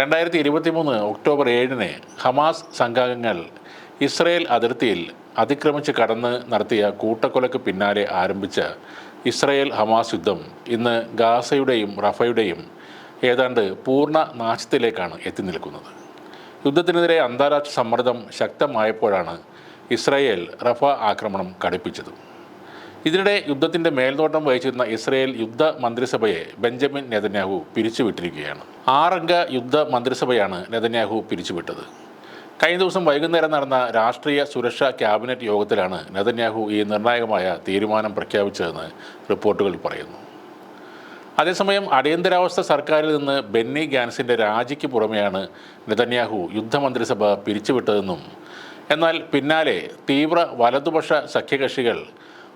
രണ്ടായിരത്തി ഇരുപത്തി മൂന്ന് ഒക്ടോബർ ഏഴിന് ഹമാസ് സംഘാംഗങ്ങൾ ഇസ്രയേൽ അതിർത്തിയിൽ അതിക്രമിച്ച് കടന്ന് നടത്തിയ കൂട്ടക്കൊലക്ക് പിന്നാലെ ആരംഭിച്ച ഇസ്രയേൽ ഹമാസ് യുദ്ധം ഇന്ന് ഗാസയുടെയും റഫയുടെയും ഏതാണ്ട് പൂർണ നാശത്തിലേക്കാണ് എത്തി നിൽക്കുന്നത്. യുദ്ധത്തിനെതിരെ അന്താരാഷ്ട്ര സമ്മർദ്ദം ശക്തമായപ്പോഴാണ് ഇസ്രയേൽ റഫ ആക്രമണം കടുപ്പിച്ചത്. ഇതിനിടെ യുദ്ധത്തിന്റെ മേൽനോട്ടം വഹിച്ചിരുന്ന ഇസ്രയേൽ യുദ്ധ മന്ത്രിസഭയെ ബെഞ്ചമിൻ നെതന്യാഹു പിരിച്ചുവിട്ടിരിക്കുകയാണ്. ആറംഗ യുദ്ധ മന്ത്രിസഭയാണ് നെതന്യാഹു പിരിച്ചുവിട്ടത്. കഴിഞ്ഞ ദിവസം വൈകുന്നേരം നടന്ന രാഷ്ട്രീയ സുരക്ഷാ ക്യാബിനറ്റ് യോഗത്തിലാണ് നെതന്യാഹു ഈ നിർണായകമായ തീരുമാനം പ്രഖ്യാപിച്ചതെന്ന് റിപ്പോർട്ടുകൾ പറയുന്നു. അതേസമയം അടിയന്തരാവസ്ഥ സർക്കാരിൽ നിന്ന് ബെന്നി ഗാൻസിന്റെ രാജിക്ക് പുറമെയാണ് നെതന്യാഹു യുദ്ധമന്ത്രിസഭ പിരിച്ചുവിട്ടതെന്നും എന്നാൽ പിന്നാലെ തീവ്ര വലതുപക്ഷ സഖ്യകക്ഷികൾ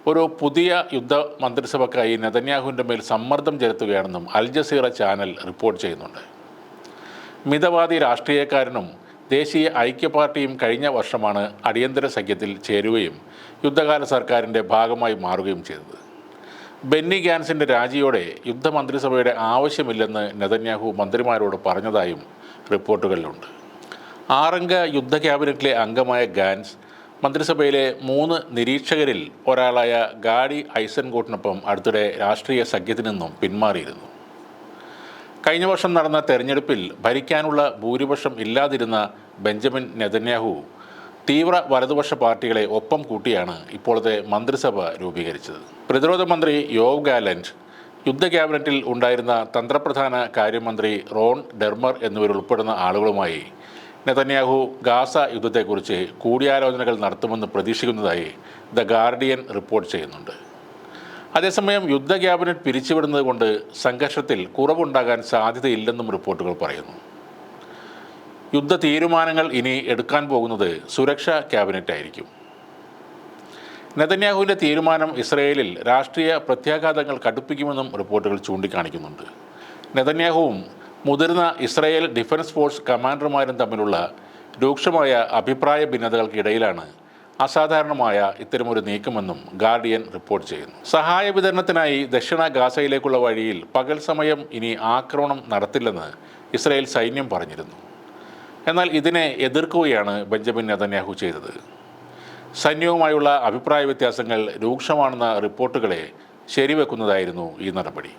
ഒരു പുതിയ യുദ്ധ മന്ത്രിസഭയ്ക്കായി നെതന്യാഹുവിന്റെ മേൽ സമ്മർദ്ദം ചെലുത്തുകയാണെന്നും അൽ ജസീറ ചാനൽ റിപ്പോർട്ട് ചെയ്യുന്നുണ്ട്. മിതവാദി രാഷ്ട്രീയക്കാരനും ദേശീയ ഐക്യ പാർട്ടിയും കഴിഞ്ഞ വർഷമാണ് അടിയന്തര സഖ്യത്തിൽ ചേരുകയും യുദ്ധകാല സർക്കാരിന്റെ ഭാഗമായി മാറുകയും ചെയ്തത്. ബെന്നി ഗാൻസിന്റെ രാജിയോടെ യുദ്ധമന്ത്രിസഭയുടെ ആവശ്യമില്ലെന്ന് നെതന്യാഹു മന്ത്രിമാരോട് പറഞ്ഞതായും റിപ്പോർട്ടുകളിലുണ്ട്. ആറംഗ യുദ്ധ ക്യാബിനറ്റിലെ അംഗമായ ഗാൻസ് മന്ത്രിസഭയിലെ മൂന്ന് നിരീക്ഷകരിൽ ഒരാളായ ഗാഡി ഐസൻകോട്ടിനൊപ്പം അടുത്തിടെ രാഷ്ട്രീയ സഖ്യത്തിൽ നിന്നും പിന്മാറിയിരുന്നു. കഴിഞ്ഞ വർഷം നടന്ന തെരഞ്ഞെടുപ്പിൽ ഭരിക്കാനുള്ള ഭൂരിപക്ഷം ഇല്ലാതിരുന്ന ബെഞ്ചമിൻ നെതന്യാഹു തീവ്ര വലതുപക്ഷ പാർട്ടികളെ ഒപ്പം കൂട്ടിയാണ് ഇപ്പോഴത്തെ മന്ത്രിസഭ രൂപീകരിച്ചത്. പ്രതിരോധ മന്ത്രി യോവ് ഗാലന്റ് യുദ്ധ ക്യാബിനറ്റിൽ ഉണ്ടായിരുന്ന തന്ത്രപ്രധാന കാര്യമന്ത്രി റോൺ ഡെർമർ എന്നിവരുൾപ്പെടുന്ന ആളുകളുമായി നെതന്യാഹു ഗാസ യുദ്ധത്തെക്കുറിച്ച് കൂടിയാലോചനകൾ നടത്തുമെന്ന് പ്രതീക്ഷിക്കുന്നതായി ദ ഗാർഡിയൻ റിപ്പോർട്ട് ചെയ്യുന്നുണ്ട്. അതേസമയം യുദ്ധ ക്യാബിനറ്റ് പിരിച്ചുവിടുന്നത് കൊണ്ട് സംഘർഷത്തിൽ കുറവുണ്ടാകാൻ സാധ്യതയില്ലെന്നും റിപ്പോർട്ടുകൾ പറയുന്നു. യുദ്ധ തീരുമാനങ്ങൾ ഇനി എടുക്കാൻ പോകുന്നത് സുരക്ഷാ ക്യാബിനറ്റ് ആയിരിക്കും. നെതന്യാഹുവിന്റെ തീരുമാനം ഇസ്രയേലിൽ രാഷ്ട്രീയ പ്രത്യാഘാതങ്ങൾ കടുപ്പിക്കുമെന്നും റിപ്പോർട്ടുകൾ ചൂണ്ടിക്കാണിക്കുന്നുണ്ട്. നെതന്യാഹുവും മുതിർന്ന ഇസ്രായേൽ ഡിഫൻസ് ഫോഴ്സ് കമാൻഡർമാരും തമ്മിലുള്ള രൂക്ഷമായ അഭിപ്രായ ഭിന്നതകൾക്കിടയിലാണ് അസാധാരണമായ ഇത്തരമൊരു നീക്കമെന്നും ഗാർഡിയൻ റിപ്പോർട്ട് ചെയ്യുന്നു. സഹായ വിതരണത്തിനായി ദക്ഷിണ ഗാസയിലേക്കുള്ള വഴിയിൽ പകൽ സമയം ഇനി ആക്രമണം നടത്തില്ലെന്ന് ഇസ്രായേൽ സൈന്യം പറഞ്ഞിരുന്നു. എന്നാൽ ഇതിനെ എതിർക്കുകയാണ് ബെഞ്ചമിൻ നെതന്യാഹു ചെയ്തത്. സൈന്യവുമായുള്ള അഭിപ്രായ വ്യത്യാസങ്ങൾ രൂക്ഷമാണെന്ന റിപ്പോർട്ടുകളെ ശരിവെക്കുന്നതായിരുന്നു ഈ നടപടി.